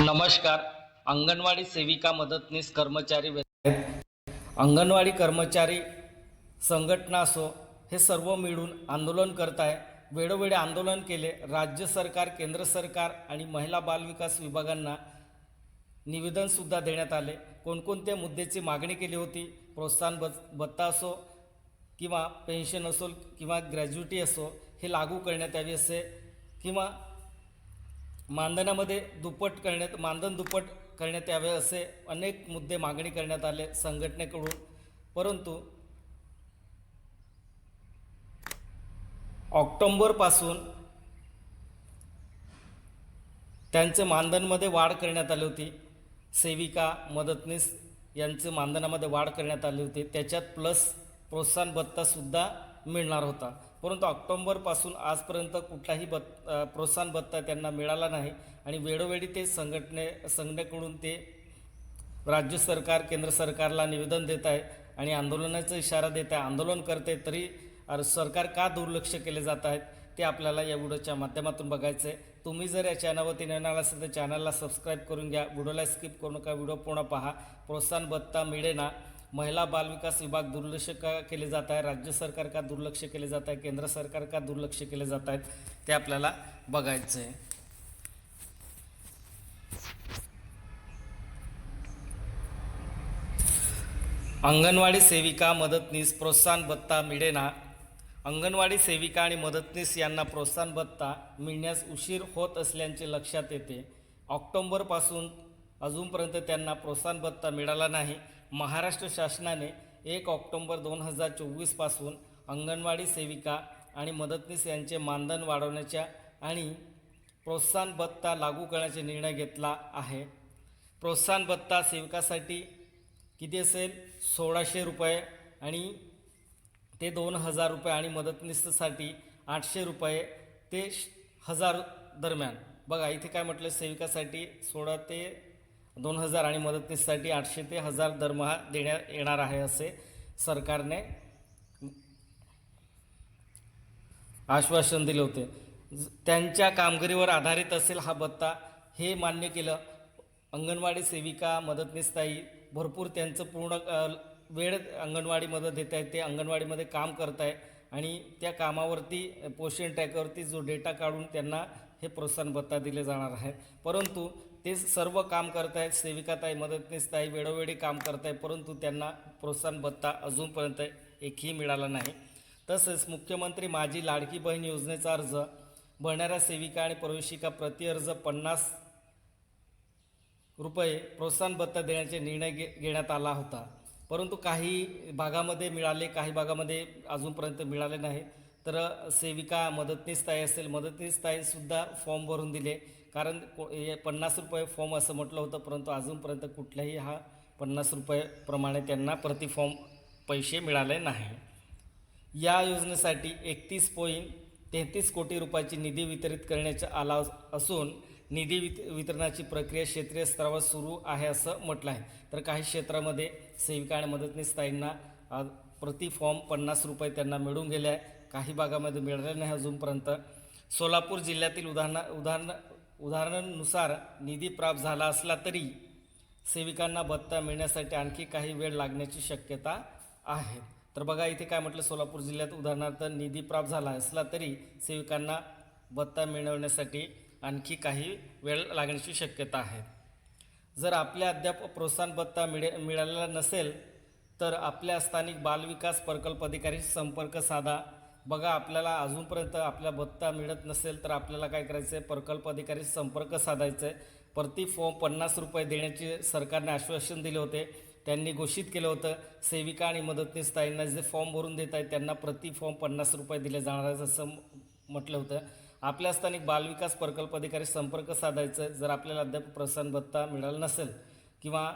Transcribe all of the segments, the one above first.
नमस्कार. अंगणवाडी सेविका मदतनीस कर्मचारी अंगणवाडी कर्मचारी संघटना असो हे सर्व मिळून आंदोलन करत आहे वेळोवेळी आंदोलन केले. राज्य सरकार केंद्र सरकार आणि महिला बालविकास विभागांना निवेदनसुद्धा देण्यात आले. कोणकोणत्या मुद्द्याची मागणी केली होती? प्रोत्साहन ब भत्ता असो किंवा पेन्शन असो किंवा ग्रॅज्युटी असो हे लागू करण्यात यावी असे किंवा मानधनामध्ये दुप्पट करण्यात मानधन दुप्पट करण्यात यावे असे अनेक मुद्दे मागणी करण्यात आले संघटनेकडून. परंतु ऑक्टोंबरपासून त्यांचे मानधनमध्ये वाढ करण्यात आली होती. सेविका मदतनीस यांचे मानधनामध्ये वाढ करण्यात आली होती. त्याच्यात प्लस प्रोत्साहन भत्तासुद्धा मिळणार होता. परंतु ऑक्टोंबरपासून आजपर्यंत कुठलाही बत प्रोत्साहन भत्ता त्यांना मिळाला नाही आणि वेळोवेळी ते संघटने संघटनेकडून ते राज्य सरकार केंद्र सरकारला निवेदन देत आहे आणि आंदोलनाचा इशारा देत आहे आंदोलन करते तरी सरकार का दुर्लक्ष केले जात आहेत ते आपल्याला या व्हिडिओच्या माध्यमातून बघायचं आहे. तुम्ही जर या चॅनलवरती नवीन असेल तर चॅनलला सबस्क्राईब करून घ्या. व्हिडिओला स्किप करू नका. व्हिडिओ पूर्ण पहा. प्रोत्साहन भत्ता मिळेना. महिला बालविकास विभाग दुर्लक्ष का केले जात आहे? राज्य सरकार का दुर्लक्ष केले जात आहे? केंद्र सरकार का दुर्लक्ष केले जात आहेत? ते आपल्याला बघायचं आहे अंगणवाडी सेविका मदतनीस प्रोत्साहन भत्ता मिळेना. अंगणवाडी सेविका आणि मदतनीस यांना प्रोत्साहन भत्ता मिळण्यास उशीर होत असल्याचे लक्षात येते. ऑक्टोंबरपासून अजूनपर्यंत त्यांना प्रोत्साहन भत्ता मिळाला नाही. महाराष्ट्र शासनाने एक ऑक्टोंबर दोन हजार चोवीसपासून अंगणवाडी सेविका आणि मदतनीस यांचे मानधन वाढवण्याच्या आणि प्रोत्साहन भत्ता लागू करण्याचा निर्णय घेतला आहे. प्रोत्साहन भत्ता सेवकासाठी किती असेल? सोळाशे रुपये आणि ते दोन हजार रुपये आणि मदतनीससाठी आठशे रुपये ते श- हजार दरम्यान. बघा इथे काय म्हटलं? सेविकासाठी सोळा ते दोन हजार आणि मदतनीससाठी आठशे ते हजार दरमहा देण्यात येणार आहे असे सरकारने आश्वासन दिले होते. त्यांच्या कामगिरीवर आधारित असेल हा भत्ता हे मान्य केलं. अंगणवाडी सेविका मदतनीसताई भरपूर त्यांचं पूर्ण वेळ अंगणवाडीमध्ये देत आहेत. ते अंगणवाडीमध्ये काम करत आहे आणि त्या कामावरती पोषण ट्रॅकवरती जो डेटा काढून त्यांना हे प्रोत्साहन भत्ता दिले जाणार आहे. परंतु ते सर्व काम करत आहेत सेविकाताई मदतनीसताई वेळोवेळी काम करत परंतु त्यांना प्रोत्साहन भत्ता अजूनपर्यंत एकही मिळाला नाही. तसेच मुख्यमंत्री माझी लाडकी बहीण योजनेचा अर्ज भरणाऱ्या सेविका आणि प्रवेशिका प्रति अर्ज पन्नास रुपये प्रोत्साहन भत्ता देण्याचे निर्णय घे घेण्यात आला होता. परंतु काही भागामध्ये मिळाले काही भागामध्ये अजूनपर्यंत मिळाले नाही. तर सेविका मदतनीस ताई असेल मदतनीस ताईसुद्धा फॉर्म भरून दिले. कारण को हे पन्नास रुपये फॉर्म असं म्हटलं होतं परंतु अजूनपर्यंत कुठल्याही हा पन्नास रुपयेप्रमाणे त्यांना प्रति फॉर्म पैसे मिळाले नाही. या योजनेसाठी एकतीस पॉईंट तेहतीस कोटी रुपयाची निधी वितरित करण्याचा आला असून निधी वित वितरणाची प्रक्रिया क्षेत्रीय स्तरावर सुरू आहे असं म्हटलं आहे. तर काही क्षेत्रामध्ये सेविका आणि मदतनीस ताईंना प्रति फॉर्म पन्नास रुपये त्यांना मिळून गेले आहे. काही भागामध्ये मिळाले नाही अजूनपर्यंत. सोलापूर जिल्ह्यातील उदाहरण उदाहरण उदाहरणानुसार निधी प्राप्त झाला असला तरी सेविकांना भत्ता मिळण्यासाठी आणखी काही वेळ लागण्याची शक्यता आहे. तर बघा इथे काय म्हटलं सोलापूर जिल्ह्यात उदाहरणार्थ निधी प्राप्त झाला असला तरी सेविकांना भत्ता मिळवण्यासाठी आणखी काही वेळ लागण्याची शक्यता आहे. जर आपल्या अद्याप प्रोत्साहन भत्ता मिळे मिळालेला नसेल तर आपल्या स्थानिक बालविकास प्रकल्प अधिकारी संपर्क साधा. बघा आपल्याला अजूनपर्यंत आपला भत्ता मिळत नसेल तर आपल्याला काय करायचं आहे प्रकल्प अधिकारी संपर्क साधायचं आहे प्रति फॉर्म पन्नास रुपये देण्याचे सरकारने आश्वासन दिले होते. त्यांनी घोषित केलं होतं सेविका आणि मदतनीस ताईंना जे फॉर्म भरून देत आहेत त्यांना प्रति फॉर्म पन्नास रुपये दिले जाणार आहेत असं म्हटलं होतं. आपल्या स्थानिक बालविकास प्रकल्प अधिकारी संपर्क साधायचं जर आपल्याला अद्याप प्रोत्साहन भत्ता मिळाला नसेल किंवा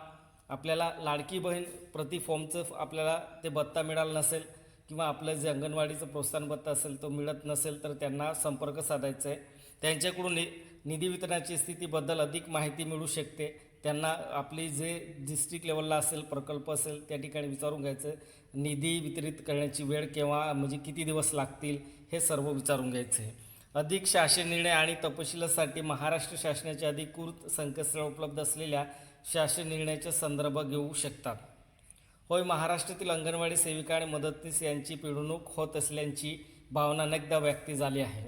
आपल्याला लाडकी बहीण प्रति फॉर्मचं आपल्याला ते भत्ता मिळाला नसेल किंवा आपलं जे अंगणवाडीचं प्रोत्साहन भत्ता असेल तो मिळत नसेल तर त्यांना संपर्क साधायचा आहे. त्यांच्याकडून नि निधी वितरणाची स्थितीबद्दल अधिक माहिती मिळू शकते. त्यांना आपली जे डिस्ट्रिक्ट लेवलला असेल प्रकल्प असेल त्या ठिकाणी विचारून घ्यायचं निधी वितरित करण्याची वेळ केव्हा म्हणजे किती दिवस लागतील हे सर्व विचारून घ्यायचं आहे. अधिक शासन निर्णय आणि तपशिलासाठी महाराष्ट्र शासनाच्या अधिकृत संकेतस्थळ उपलब्ध असलेल्या शासन निर्णयाचे संदर्भ घेऊ शकतात. होय महाराष्ट्रातील अंगणवाडी सेविका आणि मदतनीस यांची पिळवणूक होत असल्याची भावना अनेकदा व्यक्त झाली आहे.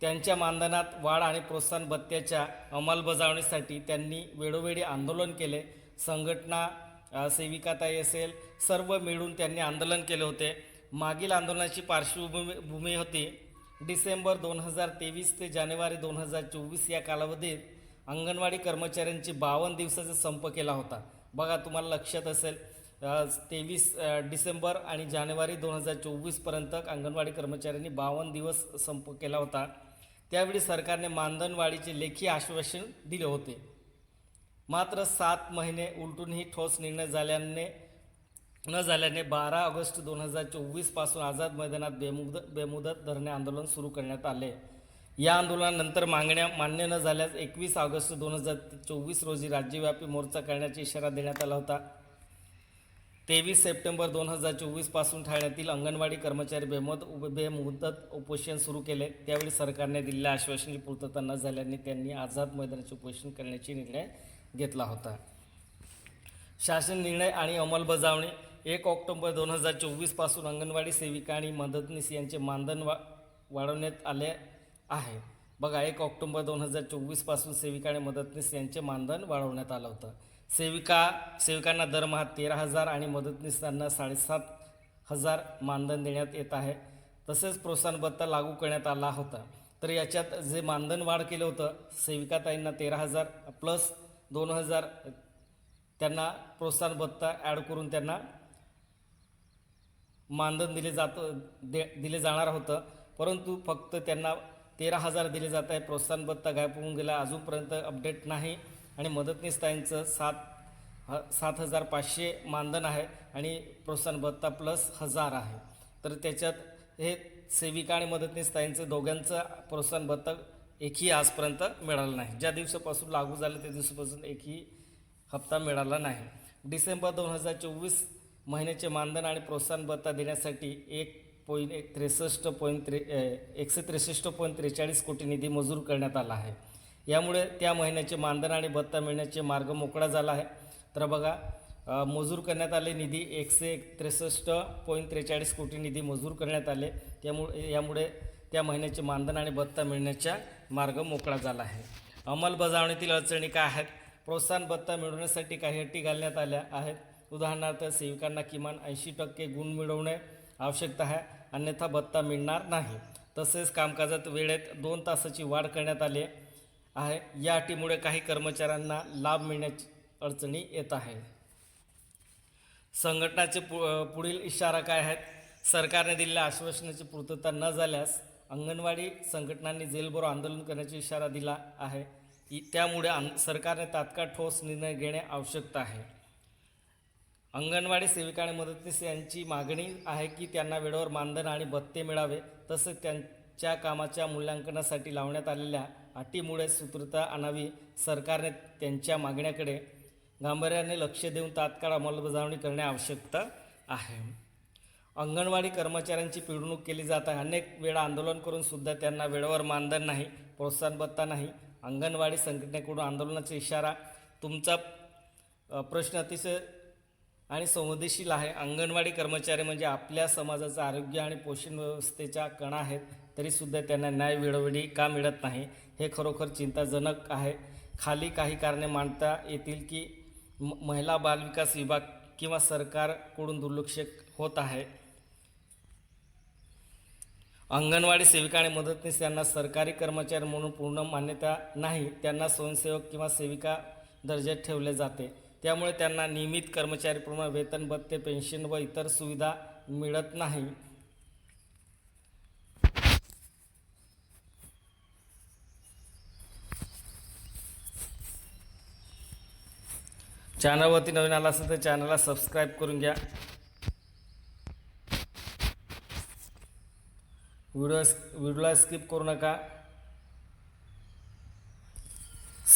त्यांच्या मानधनात वाढ आणि प्रोत्साहन भत्त्याच्या अंमलबजावणीसाठी त्यांनी वेळोवेळी आंदोलन केले. संघटना सेविकाताई असेल सर्व मिळून त्यांनी आंदोलन केले होते. मागील आंदोलनाची पार्श्वभूमी भूमी होती डिसेंबर दोन हजार तेवीस ते जानेवारी दोन हजार चोवीस या कालावधीत अंगणवाडी कर्मचाऱ्यांची बावन्न दिवसाचा संप केला होता. बघा तुम्हाला लक्षात असेल तेवीस डिसेंबर आणि जानेवारी दोन हजार चोवीसपर्यंत अंगणवाडी कर्मचाऱ्यांनी बावन्न दिवस संप केला होता. त्यावेळी सरकारने मानधनवाढीचे लेखी आश्वासन दिले होते. मात्र सात महिने उलटूनही ठोस निर्णय झाल्याने न झाल्याने बारा ऑगस्ट दोन हजार चोवीसपासून आझाद मैदानात बेमुद बेमुदत धरणे आंदोलन सुरू करण्यात आले. या आंदोलनानंतर मागण्या मान्य न झाल्यास एकवीस ऑगस्ट दोन हजार चोवीस रोजी राज्यव्यापी मोर्चा करण्याचा इशारा देण्यात आला होता. तेवीस सप्टेंबर दोन हजार चोवीसपासून ठाण्यातील अंगणवाडी कर्मचारी बेमुदत बेमुदत उपोषण सुरू केले. त्यावेळी सरकारने दिलेल्या आश्वासनाची पूर्तता न झाल्याने त्यांनी आझाद मैदानाचे उपोषण करण्याचा निर्णय घेतला होता. शासन निर्णय आणि अंमलबजावणी. एक ऑक्टोबर दोन हजार चोवीसपासून अंगणवाडी सेविका आणि मदतनीस यांचे मानधन वा वाढवण्यात आले आहे. बघा एक ऑक्टोंबर दोन हजार चोवीसपासून सेविका आणि मदतनीस यांचे मानधन वाढवण्यात आलं होतं. सेविका सेविकांना दरमहा तेरा हजार आणि मदतनीसांना साडेसात हजार मानधन देण्यात येत आहे. तसेच प्रोत्साहन भत्ता लागू करण्यात आला होता. तर याच्यात जे मानधन वाढ केलं होतं सेविकाताईंना तेरा हजार प्लस दोन हजार त्यांना प्रोत्साहन भत्ता ॲड करून त्यांना मानधन दिले जात दे दिले जाणार होतं. परंतु फक्त त्यांना तेरा हजार दिले जात आहे. प्रोत्साहन भत्ता गायब होऊन गेला. अजूनपर्यंत अपडेट नाही. आणि मदतनीस ताईंचं सात ह सात हजार पाचशे मानधन आहे आणि प्रोत्साहन भत्ता प्लस हजार आहे. तर त्याच्यात हे सेविका आणि मदतनीस ताईंचं दोघांचं प्रोत्साहन भत्ता एकही आजपर्यंत मिळालं नाही. ज्या दिवसापासून लागू झालं त्या दिवसापासून एकही हप्ता मिळाला नाही. डिसेंबर दोन हजार चोवीस महिन्याचे मानधन आणि प्रोत्साहन भत्ता देण्यासाठी एक पॉईंट एक त्रेसष्ट पॉईंट त्रे एकशे त्रेसष्ट पॉईंट त्रेचाळीस कोटी निधी मंजूर करण्यात आला आहे. यामुळे त्या महिन्याचे मानधन आणि भत्ता मिळण्याचे मार्ग मोकळा झाला आहे. तर बघा मजूर करण्यात आले निधी एकशे एक त्रेसष्ट पॉईंट त्रेचाळीस कोटी निधी मजूर करण्यात आले. त्यामुळे यामुळे त्या महिन्याचे मानधन आणि भत्ता मिळण्याचा मार्ग मोकळा झाला आहे. अंमलबजावणीतील अडचणी काय आहेत? प्रोत्साहन भत्ता मिळवण्यासाठी काही अटी घालण्यात आल्या आहेत. उदाहरणार्थ सेविकांना किमान ऐंशी टक्के गुण मिळवणे आवश्यकता आहे. अन्यथा भत्ता मिळणार नाही. तसेच कामकाजात वेळेत दोन तासाची वाढ करण्यात आली आहे. या अटीमुळे काही कर्मचाऱ्यांना लाभ मिळण्याची अडचणी येत आहे. संघटनाचे पु पुढील इशारा काय आहेत? सरकारने दिलेल्या आश्वासनाची पूर्तता न झाल्यास अंगणवाडी संघटनांनी जेलभरो आंदोलन करण्याचा इशारा दिला आहे. त्यामुळे अं सरकारने तात्काळ ठोस निर्णय घेणे आवश्यकता आहे. अंगणवाडी सेविका आणि मदतनीस यांची मागणी आहे की त्यांना वेळेवर मानधन आणि भत्ते मिळावे तसेच त्यांच्या कामाच्या मूल्यांकनासाठी लावण्यात आलेल्या अटीमुळे सूत्रता आणावी सरकारने त्यांच्या मागण्याकडे गांभीर्याने लक्ष देऊन तात्काळ अंमलबजावणी करणे आवश्यकता आहे. अंगणवाडी कर्मचाऱ्यांची पिळवणूक केली जात आहे. अनेक वेळा आंदोलन करून सुद्धा त्यांना वेळेवर मानधन नाही प्रोत्साहन भत्ता नाही. अंगणवाडी संघटनेकडून आंदोलनाचा इशारा तुमचा प्रश्न अतिशय आणि संवेदनशील आहे. अंगणवाडी कर्मचारी म्हणजे आपल्या समाजाचं आरोग्य आणि पोषण व्यवस्थेच्या कणा आहेत. तरीसुद्धा त्यांना न्याय वेळोवेळी का मिळत नाही हे खरोखर चिंताजनक आहे. खाली काही कारणे मांडता येतील की म- महिला बालविकास विभाग किंवा सरकारकडून दुर्लक्ष होत आहे. अंगणवाडी सेविका आणि मदतनीस यांना सरकारी कर्मचारी म्हणून पूर्ण मान्यता नाही. त्यांना स्वयंसेवक किंवा सेविका दर्जात ठेवले जाते. त्यामुळे त्यांना नियमित कर्मचारीप्रमाणे वेतन भत्ते पेन्शन व इतर सुविधा मिळत नाही. चॅनलवरती नवीन आला असेल तर चॅनलला सबस्क्राईब करून घ्या. व्हिडिओ व्हिडिओला स्किप करू नका.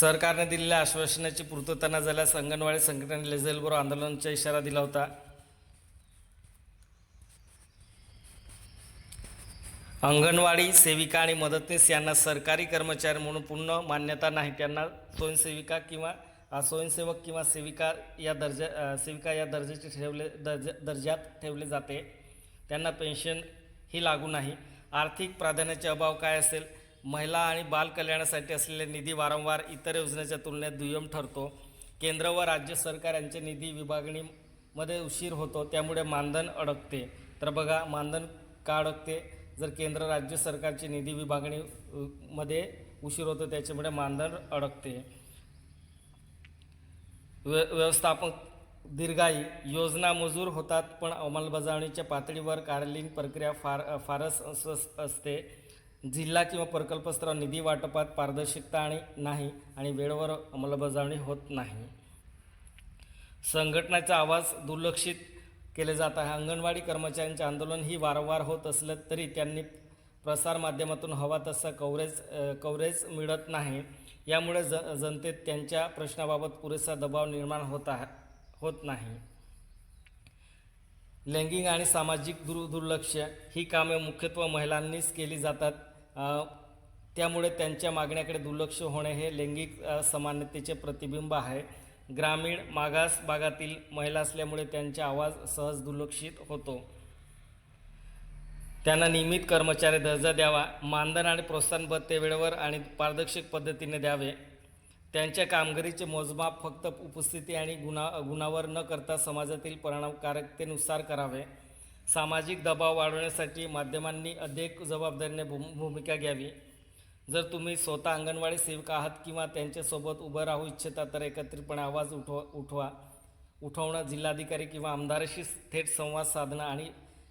सरकारने दिलेल्या आश्वासनाची पूर्तता न झाल्यास अंगणवाडी संघटनेने लेझेलबरोबर आंदोलनाचा इशारा दिला होता. अंगणवाडी सेविका आणि मदतनीस यांना सरकारी कर्मचारी म्हणून पूर्ण मान्यता नाही. त्यांना स्वयंसेविका किंवा स्वयंसेवक किंवा सेविका या दर्जा सेविका या दर्जाचे ठेवले दर्जा दर्जात ठेवले जाते. त्यांना पेन्शन ही लागू नाही. आर्थिक प्राधान्याचे अभाव काय असेल? महिला आणि बाल कल्याणासाठी असलेले निधी वारंवार इतर योजनेच्या तुलनेत दुय्यम ठरतो. केंद्र व राज्य सरकार यांच्या निधी विभागणीमध्ये उशीर होतो त्यामुळे मानधन अडकते. तर बघा मानधन का अडकते? जर केंद्र राज्य सरकारची निधी विभागणी मध्ये उशीर होतो त्याच्यामुळे मानधन अडकते. व्य व्यवस्थापक दीर्घाई योजना मंजूर होतात पण अंमलबजावणीच्या पातळीवर कार्यालयीन प्रक्रिया फार फारच अस असते. जिल्हा किंवा प्रकल्प निधी वाटपात पारदर्शकता आणि नाही आणि वेळेवर अंमलबजावणी होत नाही. संघटनाचा आवाज दुर्लक्षित केले जात आहे. अंगणवाडी कर्मचाऱ्यांचे आंदोलन ही वारंवार होत असलं तरी त्यांनी प्रसारमाध्यमातून हवा तसा कव्हरेज कव्हरेज मिळत नाही. यामुळे ज जनतेत त्यांच्या प्रश्नाबाबत पुरेसा दबाव निर्माण होत आहे होत नाही. लैंगिक आणि सामाजिक दुर दुर्लक्ष ही कामे मुख्यत्वे महिलांनीच केली जातात. त्यामुळे त्यांच्या मागण्याकडे दुर्लक्ष होणे हे लैंगिक समानतेचे प्रतिबिंब आहे. ग्रामीण मागास भागातील महिला असल्यामुळे त्यांचा आवाज सहज दुर्लक्षित होतो. त्यांना नियमित कर्मचारी दर्जा द्यावा मानधन आणि प्रोत्साहन भत्ते वेळेवर आणि पारदर्शक पद्धतीने द्यावे. त्यांच्या कामगिरीचे मोजमाप फक्त उपस्थिती आणि गुणा गुणावर न करता समाजातील परिणामकारकतेनुसार करावे. सामाजिक दबाव वाढवण्यासाठी माध्यमांनी अधिक जबाबदारीने भूम भूमिका घ्यावी. जर तुम्ही स्वतः अंगणवाडी सेविका आहात किंवा त्यांच्यासोबत उभं राहू इच्छिता तर एकत्रितपणे आवाज उठवा उठवा. उठवणं जिल्हाधिकारी किंवा आमदाराशी थेट संवाद साधणं आणि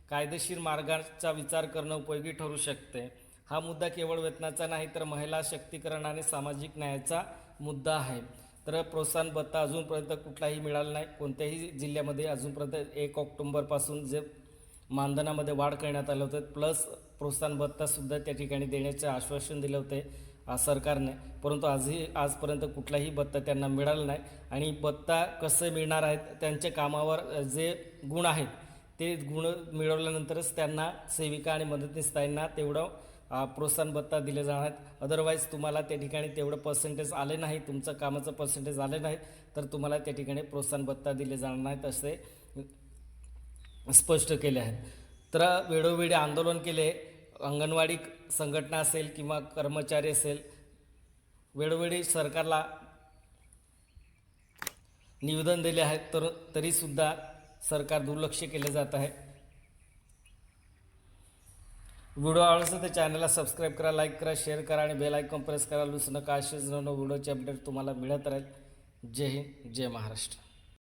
कायदेशीर मार्गाचा विचार करणं उपयोगी ठरू शकते. हा मुद्दा केवळ वेतनाचा नाही तर महिला शक्तीकरण आणि सामाजिक न्यायाचा मुद्दा आहे. तर प्रोत्साहन भत्ता अजूनपर्यंत कुठलाही मिळाला नाही. कोणत्याही जिल्ह्यामध्ये अजूनपर्यंत एक ऑक्टोंबरपासून जे मानधनामध्ये वाढ करण्यात आलं होतं. प्लस प्रोत्साहन भत्तासुद्धा त्या ठिकाणी देण्याचे आश्वासन दिलं होते सरकारने. परंतु आजही आजपर्यंत कुठलाही भत्ता त्यांना मिळाला नाही. आणि भत्ता कसं मिळणार आहेत त्यांच्या कामावर जे गुण आहेत ते गुण मिळवल्यानंतरच त्यांना सेविका आणि मदतनीसताईंना तेवढं प्रोत्साहन भत्ता दिले जाणार आहेत. अदरवाईज तुम्हाला त्या ठिकाणी तेवढं पर्सेंटेज आले नाही तुमचं कामाचं पर्सेंटेज आले नाही तर तुम्हाला त्या ठिकाणी प्रोत्साहन भत्ता दिले जाणार नाहीत असे स्पष्ट केले आहेत. तर वेळोवेळी आंदोलन केले अंगणवाडी संघटना असेल किंवा कर्मचारी असेल वेळोवेळी सरकारला निवेदन दिले आहेत तर तरीसुद्धा सरकार दुर्लक्ष केले जात आहे. व्हिडिओ आवडला तर चॅनलला सबस्क्राईब करा लाईक करा शेअर करा आणि बेल आयकॉन प्रेस करा लुस नका. असेच नवनवीन व्हिडिओचे अपडेट तुम्हाला मिळत राहील. जय हिंद जय महाराष्ट्र.